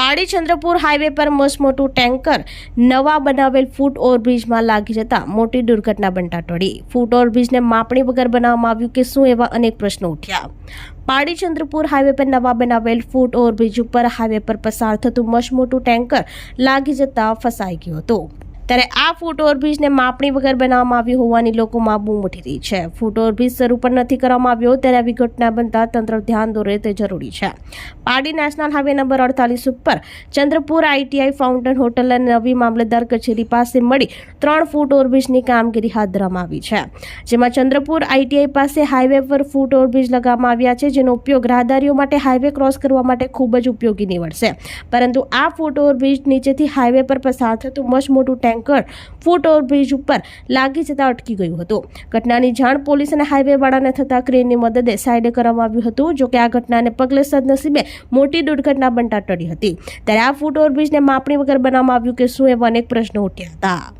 પાડી ચંદ્રપુર હાઈવે પર મસમોટું ટેન્કર નવા બનાવેલ ફૂટ ઓવરબ્રિજમાં લાગી જતા મોટી દુર્ઘટના બનતા ટળી. ફૂટ ઓવરબ્રિજને માપણી વગર બનાવવામાં આવ્યું કે શું એવા અનેક પ્રશ્નો ઉઠ્યા. પાડી ચંદ્રપુર હાઈવે પર નવા બનાવેલ ફૂટ ઓવરબ્રિજ ઉપર હાઈવે પર પસાર થતું મસમોટું ટેન્કર લાગી જતા ફસાઈ ગયું હતું. ત્યારે આ ફૂટ ઓવરબ્રિજને માપણી વગર બનાવવામાં આવ્યું હોવાની લોકોમાં બૂમ ઉઠી રહી છે. ફૂટ ઓવરબ્રિજ શરૂ પણ નથી કરવામાં આવ્યો ત્યારે આવી ઘટના બનતા તંત્ર ધ્યાન દોરે તે જરૂરી છે. પાડી નેશનલ હાઈવે નંબર અડતાલીસ ઉપર ચંદ્રપુર આઈટીઆઈ ફાઉન્ટેન હોટલ અને નવી મામલતદાર કચેરી પાસે મળી ત્રણ ફૂટ ઓવરબ્રિજની કામગીરી હાથ ધરવામાં આવી છે. જેમાં ચંદ્રપુર આઈટીઆઈ પાસે હાઈવે પર ફૂટ ઓવરબ્રિજ લગાવવામાં આવ્યા છે, જેનો ઉપયોગ રાહદારીઓ માટે હાઈવે ક્રોસ કરવા માટે ખૂબ જ ઉપયોગી નીવડશે. પરંતુ આ ફૂટ ઓવરબ્રિજ નીચેથી હાઈવે પર પસાર થતું મસ્ત મોટું ટેન્કર ફૂટ ઓવરબ્રિજ ઉપર લાગી જતા અટકી ગયું હતું. ઘટનાની જાણ પોલીસ અને હાઈવે વાળાને થતા ક્રેનની મદદે સાઈડ કરવામાં આવ્યું હતું, જોકે આ ઘટનાને પગલે સદનસીબે મોટી દુર્ઘટના બનતા ટળી હતી. ત્યારે આ ફૂટ ઓવરબ્રિજને માપણી વગર બનાવવામાં આવ્યું કે શું એવા અનેક પ્રશ્નો ઉઠ્યા હતા.